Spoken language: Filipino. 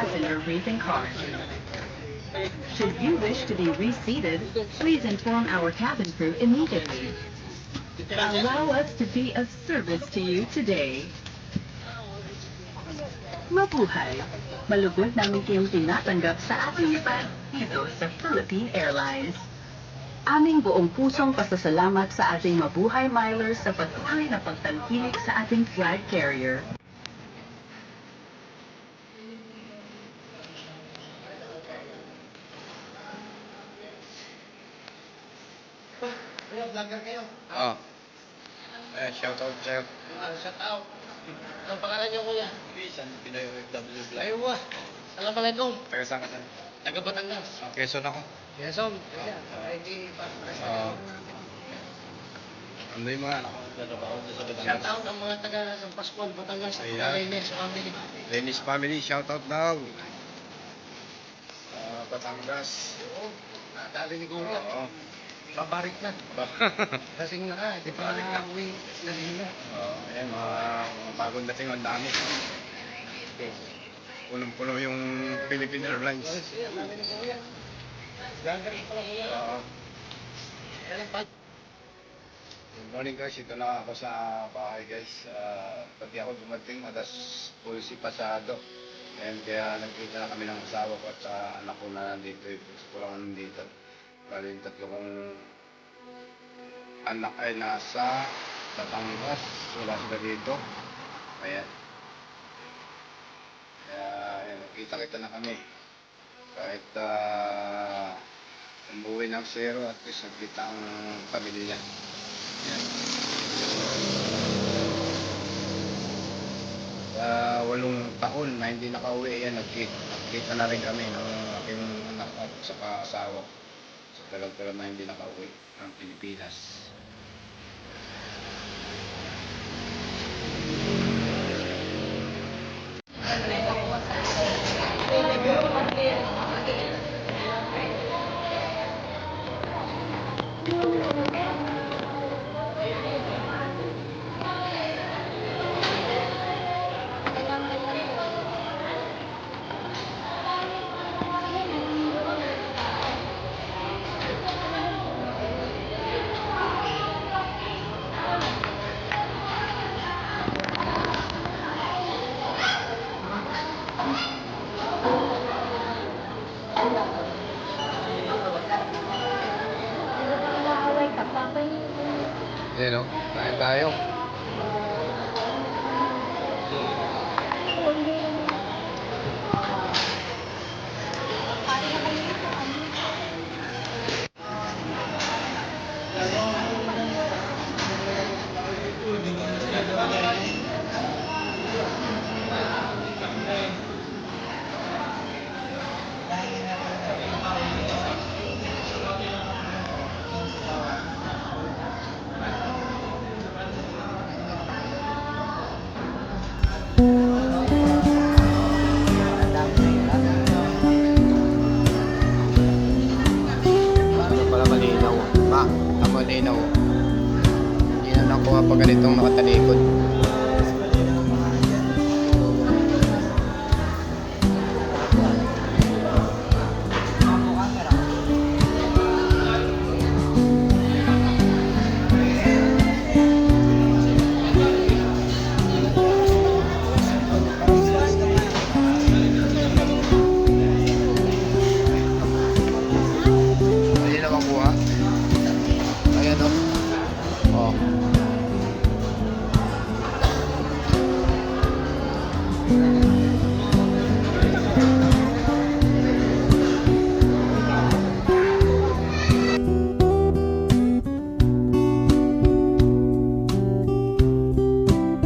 passenger-facing cars. Should you wish to be reseated, please inform our cabin crew immediately. Allow us to be of service to you today. Mabuhay! Malugod namin kayong tinatanggap sa ating iba dito sa Philippine Airlines. Aming buong pusong pasasalamat sa ating mabuhay milers sa patuloy na pagtangkilik sa ating flag carrier. Kuya, vlogger kayo. Oh. Eh, shoutout sa'yo. Ah, shout out. Anong pangalan niyo, kuya? Bisan, Pinoy OFW Vlog. Aywa. Assalamualaikum. Taga saan ka na? Taga Batangas. Oh, Quezon ako. Quezon. Kuya, ID pa. Oo. Ano yung mga anak ko? Shout out ang mga taga San Pascual, Batangas. Ayan. Reynes family. Lenis family, shoutout daw. Ah, Batangas. Oo. Nadali ni kuya. Oo. Pabarik na. Kasing na ka. Di pa Babalik na. uwi. Dali na. Oo, ayan, mga, mga bagong dating ang dami. Punong-puno yung Philippine Airlines. Siya, dali ni kuya. Ka pala, kuya. Oo. Yan pa. Good morning guys, ito na ako sa bahay guys. Uh, pati ako dumating, atas pulsi pasado. And kaya nagkita na kami ng asawa ko at sa anak ko na nandito. Gusto ko lang nandito. Bali tatlo kong anak ay nasa Batangas. Wala sila dito. Ayan. Kaya ayan, nagkita-kita na kami. Kahit uh, umuwi ng zero at least nagkita ang pamilya. Yan. Sa walong taon na hindi nakauwi, yan, nagkita, nagkita na rin kami ng aking anak at saka asawa. Sa tagal-tagal na hindi nakauwi ng Pilipinas. Yan o, kain tayo. malinaw. Oh. Hindi na nakuha pa ganitong nakatalikod.